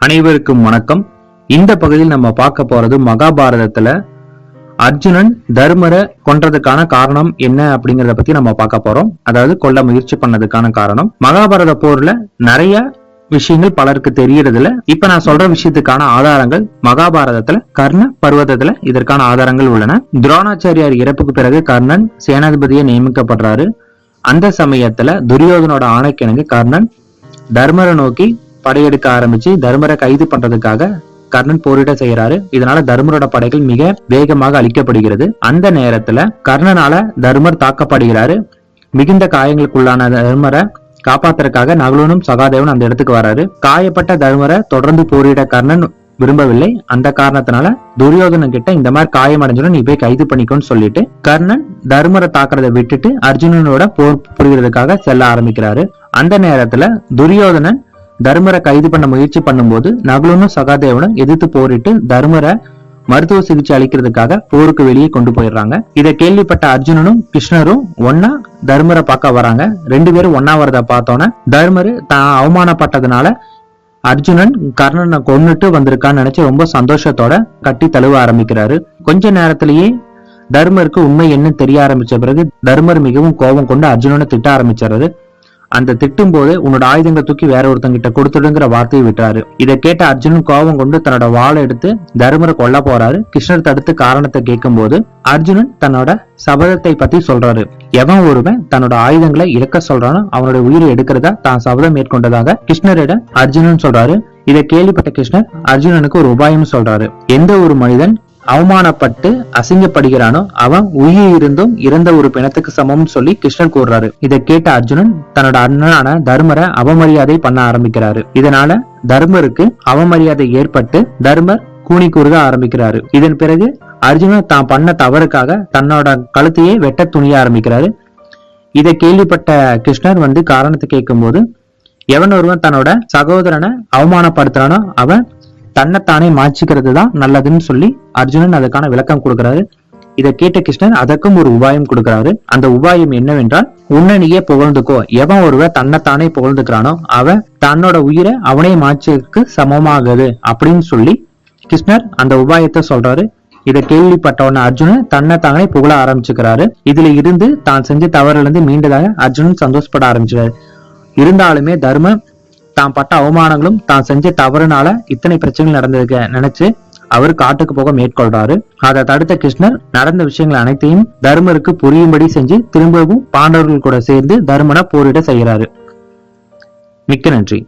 அனைவருக்கும் வணக்கம். இந்த பகுதியில் நம்ம பார்க்க போறது மகாபாரதத்துல அர்ஜுனன் தர்மரை கொன்றதுக்கான காரணம் என்ன அப்படிங்கறத பத்தி நம்ம பார்க்க போறோம். அதாவது கொல்ல முயற்சி பண்ணதுக்கான காரணம். மகாபாரத போர்ல நிறைய விஷயங்கள் பலருக்கு தெரியறதுல இப்ப நான் சொல்ற விஷயத்துக்கான ஆதாரங்கள் மகாபாரதத்துல கர்ண பர்வதத்துல இதற்கான ஆதாரங்கள் உள்ளன. துரோணாச்சாரியார் இறப்புக்கு பிறகு கர்ணன் சேனாதிபதியை நியமிக்கப்படுறாரு. அந்த சமயத்துல துரியோதனோட ஆணைக்கிணங்க கர்ணன் தர்மரை நோக்கி படையெடுக்க ஆரம்பிச்சு தர்மரை கைது பண்றதுக்காக கர்ணன் போரிட செய்யறாரு. இதனால தர்மரோட படைகள் மிக வேகமாக அழிக்கப்படுகிறது. அந்த நேரத்துல கர்ணனால தர்மர் தாக்கப்படுகிறாரு. மிகுந்த காயங்களுக்குள்ளான தர்மரை காப்பாத்துறதுக்காக நகுலனும் சகாதேவன் அந்த இடத்துக்கு வராரு. காயப்பட்ட தர்மரை தொடர்ந்து போரிட கர்ணன் விரும்பவில்லை. அந்த காரணத்தினால துரியோதனன் கிட்ட இந்த மாதிரி காயம் அடைஞ்சிடும் நீ போய் கைது பண்ணிக்கோன்னு சொல்லிட்டு கர்ணன் தர்மரை தாக்குறதை விட்டுட்டு அர்ஜுனனோட போர் புரிகிறதுக்காக செல்ல ஆரம்பிக்கிறாரு. அந்த நேரத்துல துரியோதனன் தர்மரை கைது பண்ண முயற்சி பண்ணும்போது நகுலனும் சகாதேவனும் எதிர்த்து போரிட்டு தர்மரை மருத்துவ சிகிச்சை அளிக்கிறதுக்காக போருக்கு வெளியே கொண்டு போயிடுறாங்க. இதை கேள்விப்பட்ட அர்ஜுனனும் கிருஷ்ணரும் ஒன்னா தர்மரை பார்க்க வராங்க. ரெண்டு பேரும் ஒன்னா வரத பார்த்தோன்னே தர்மரு தான் அவமானப்பட்டதுனால அர்ஜுனன் கர்ணனை கொன்னுட்டு வந்திருக்கான்னு நினைச்சு ரொம்ப சந்தோஷத்தோட கட்டி தழுவ ஆரம்பிக்கிறாரு. கொஞ்ச நேரத்திலேயே தர்மருக்கு உண்மை என்ன தெரிய ஆரம்பிச்ச பிறகு தர்மர் மிகவும் கோபம் கொண்டு அர்ஜுனனை திட்ட ஆரம்பிச்சாரு அந்த திட்டும் போது உன்னோட ஆயுதங்களை தூக்கி வேற ஒருத்தங்கிட்ட கொடுத்துடுங்கிற வார்த்தையை விட்டாரு இதை கேட்ட அர்ஜுனன் கோபம் கொண்டு தன்னோட வாழை எடுத்து தர்மரை கொல்ல போறாரு. கிருஷ்ணர் தடுத்து காரணத்தை கேட்கும் போது அர்ஜுனன் தன்னோட சபதத்தை பத்தி சொல்றாரு. எவன் ஒருவன் தன்னோட ஆயுதங்களை இழக்க சொல்றானோ அவனோட உயிரை எடுக்கிறதா தான் சபதம் மேற்கொண்டதாக கிருஷ்ணரிடம் அர்ஜுனன் சொல்றாரு. இதை கேள்விப்பட்ட கிருஷ்ணர் அர்ஜுனனுக்கு ஒரு உபாயம் சொல்றாரு. எந்த ஒரு மனிதன் அவமானப்பட்டு அசிங்கப்படுகிறானோ அவன் உயிர் இருந்தும் இறந்த ஒரு பிணத்துக்கு சமம்னு சொல்லி கிருஷ்ணர் கூறுறாரு. இதை கேட்ட அர்ஜுனன் தன்னோட அண்ணனான தர்மரை அவமரியாதை பண்ண ஆரம்பிக்கிறாரு. இதனால தர்மருக்கு அவமரியாதை ஏற்பட்டு தர்மர் கூனி கூறுக ஆரம்பிக்கிறாரு. இதன் பிறகு அர்ஜுனன் தான் பண்ண தவறுக்காக தன்னோட கழுத்தையே வெட்ட துணிய ஆரம்பிக்கிறாரு. இதை கேள்விப்பட்ட கிருஷ்ணர் வந்து காரணத்தை கேட்கும்போது எவன் ஒருவன் தன்னோட சகோதரனை அவமானப்படுத்துறானோ அவன் தன்னைத்தானே மாய்ச்சிக்கிறது தான் நல்லதுன்னு சொல்லி அர்ஜுனன் அதுக்கான விளக்கம் கொடுக்கிறாரு. இதை கேட்ட கிருஷ்ணன் அதற்கும் ஒரு உபாயம் கொடுக்கிறாரு. அந்த உபாயம் என்னவென்றால் உன்னனியே புகழ்ந்துக்கோ. எவன் ஒருவன் தன்னைத்தானே புகழ்ந்துக்கிறானோ அவன் தன்னோட உயிரை அவனே மாய்ச்சதுக்கு சமமாகுது அப்படின்னு சொல்லி கிருஷ்ணர் அந்த உபாயத்தை சொல்றாரு. இதை கேள்விப்பட்டவன அர்ஜுனன் தன்னை தானே புகழ ஆரம்பிச்சுக்கிறாரு. இதுல இருந்து தான் செஞ்ச தவறுல இருந்து மீண்டதாக அர்ஜுனன் சந்தோஷப்பட ஆரம்பிச்சாரு இருந்தாலுமே தர்மம் தான் பட்ட அவமானங்களும் தான் செஞ்ச தவறுனால இத்தனை பிரச்சனைகள் நடந்ததுக்கு நினைச்சு அவர் காட்டுக்கு போக மேற்கொள்றாரு. அதை தடுத்த கிருஷ்ணர் நடந்த விஷயங்கள் அனைத்தையும் தர்மருக்கு புரியும்படி செஞ்சு திரும்பவும் பாண்டவர்கள் கூட சேர்ந்து தர்மனை போரிட செய்யறாரு மிக்க நன்றி.